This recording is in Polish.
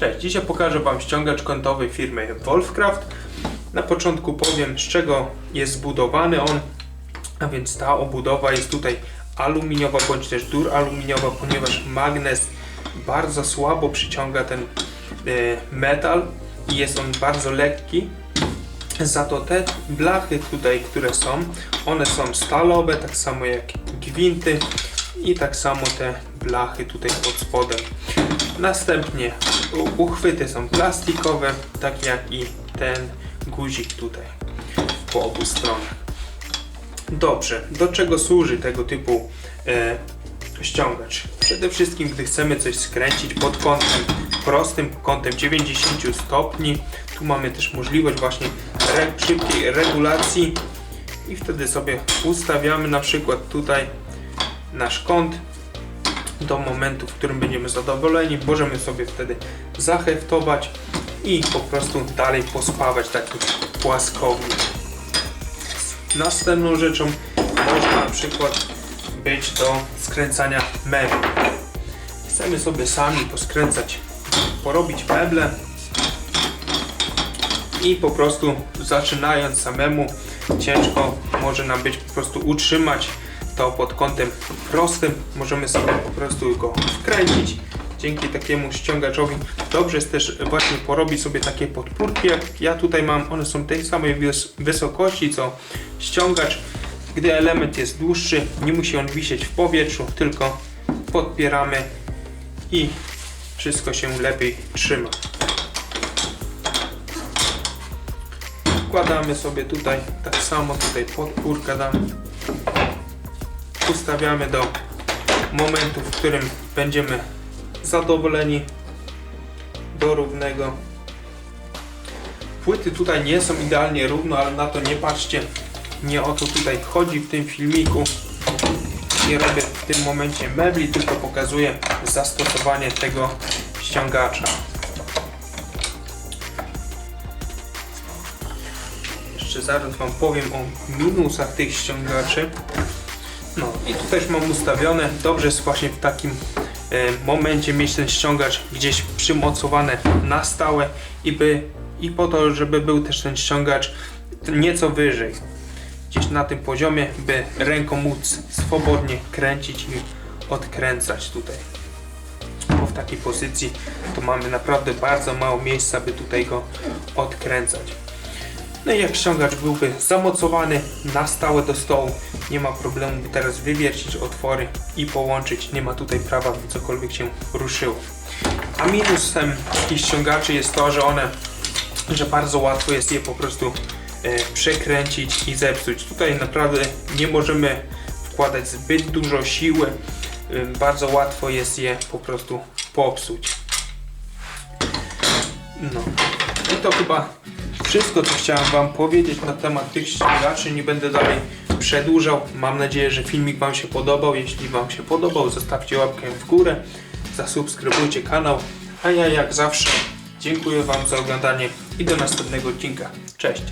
Cześć, dzisiaj pokażę Wam ściągacz kątowy firmy Wolfcraft. Na początku powiem z czego jest zbudowany on, a więc ta obudowa jest tutaj aluminiowa bądź też duraluminiowa, ponieważ magnes bardzo słabo przyciąga ten e, metal i jest on bardzo lekki. Za to te blachy tutaj, które są, one są stalowe, tak samo jak gwinty i tak samo te blachy tutaj pod spodem. Następnie uchwyty są plastikowe, tak jak i ten guzik tutaj po obu stronach. Dobrze, do czego służy tego typu e, ściągacz? Przede wszystkim, gdy chcemy coś skręcić pod kątem prostym, kątem 90 stopni, tu mamy też możliwość właśnie re, szybkiej regulacji i wtedy sobie ustawiamy na przykład tutaj nasz kąt do momentu, w którym będziemy zadowoleni. Możemy sobie wtedy zaheftować i po prostu dalej pospawać taki płaskownik. Następną rzeczą może na przykład być do skręcania mebli. Chcemy sobie sami poskręcać, porobić meble i po prostu zaczynając samemu ciężko może nam być po prostu utrzymać to pod kątem prostym. Możemy sobie po prostu go wkręcić. Dzięki takiemu ściągaczowi dobrze jest też właśnie porobić sobie takie podpórki jak ja tutaj mam. One są tej samej wys- wysokości co ściągacz. Gdy element jest dłuższy, nie musi on wisieć w powietrzu, tylko podpieramy i wszystko się lepiej trzyma. Wkładamy sobie tutaj tak samo, tutaj podpórkę damy. Ustawiamy do momentu, w którym będziemy zadowoleni do równego. Płyty tutaj nie są idealnie równo, ale na to nie patrzcie. Nie o to tutaj chodzi w tym filmiku. Nie robię w tym momencie mebli, tylko pokazuję zastosowanie tego ściągacza. Jeszcze zaraz Wam powiem o minusach tych ściągaczy. No i tu też mam ustawione. Dobrze jest właśnie w takim e, momencie mieć ten ściągacz gdzieś przymocowany na stałe i, by, i po to, żeby był też ten ściągacz nieco wyżej. Gdzieś na tym poziomie, by ręką móc swobodnie kręcić i odkręcać tutaj. Bo w takiej pozycji to mamy naprawdę bardzo mało miejsca, by tutaj go odkręcać. No i jak ściągacz byłby zamocowany na stałe do stołu, nie ma problemu by teraz wywiercić otwory i połączyć. Nie ma tutaj prawa, by cokolwiek się ruszyło. A minusem takich ściągaczy jest to, że one, że bardzo łatwo jest je po prostu e, przekręcić i zepsuć. Tutaj naprawdę nie możemy wkładać zbyt dużo siły. E, bardzo łatwo jest je po prostu popsuć. No. I to chyba wszystko, co chciałem Wam powiedzieć na temat tych ściągaczy. Nie będę dalej przedłużał. Mam nadzieję, że filmik Wam się podobał. Jeśli Wam się podobał, zostawcie łapkę w górę, zasubskrybujcie kanał. A ja jak zawsze dziękuję Wam za oglądanie i do następnego odcinka. Cześć!